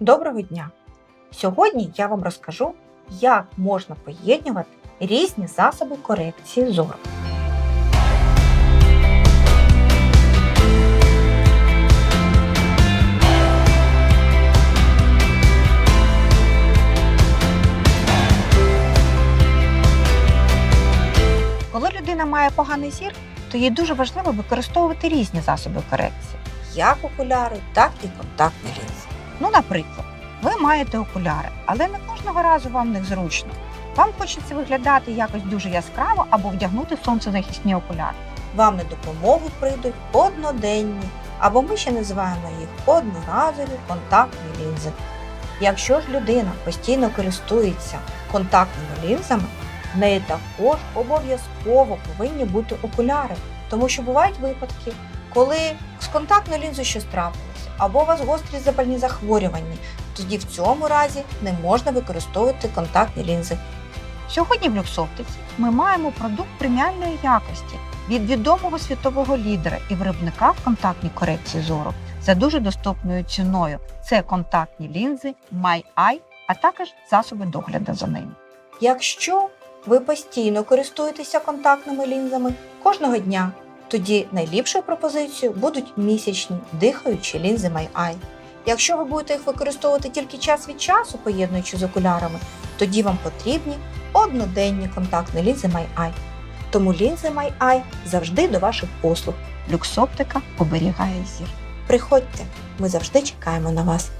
Доброго дня! Сьогодні я вам розкажу, як можна поєднувати різні засоби корекції зору. Коли людина має поганий зір, то їй дуже важливо використовувати різні засоби корекції, як окуляри, так і контактні лінзи. Ну, наприклад, ви маєте окуляри, але не кожного разу вам них зручно. Вам хочеться виглядати якось дуже яскраво або вдягнути сонцезахисні окуляри. Вам на допомогу прийдуть одноденні, або ми ще називаємо їх одноразові контактні лінзи. Якщо ж людина постійно користується контактними лінзами, в неї також обов'язково повинні бути окуляри, тому що бувають випадки, коли з контактною лінзою щось трапилося, або у вас гострі запальні захворювання, тоді в цьому разі не можна використовувати контактні лінзи. Сьогодні в люксоптиці ми маємо продукт преміальної якості від відомого світового лідера і виробника в контактній корекції зору за дуже доступною ціною. Це контактні лінзи MyEye, а також засоби догляду за ними. Якщо ви постійно користуєтеся контактними лінзами кожного дня, тоді найліпшою пропозицією будуть місячні дихаючі лінзи MyEye. Якщо ви будете їх використовувати тільки час від часу, поєднуючи з окулярами, тоді вам потрібні одноденні контактні лінзи MyEye. Тому лінзи MyEye завжди до ваших послуг. Люксоптика оберігає зір. Приходьте, ми завжди чекаємо на вас.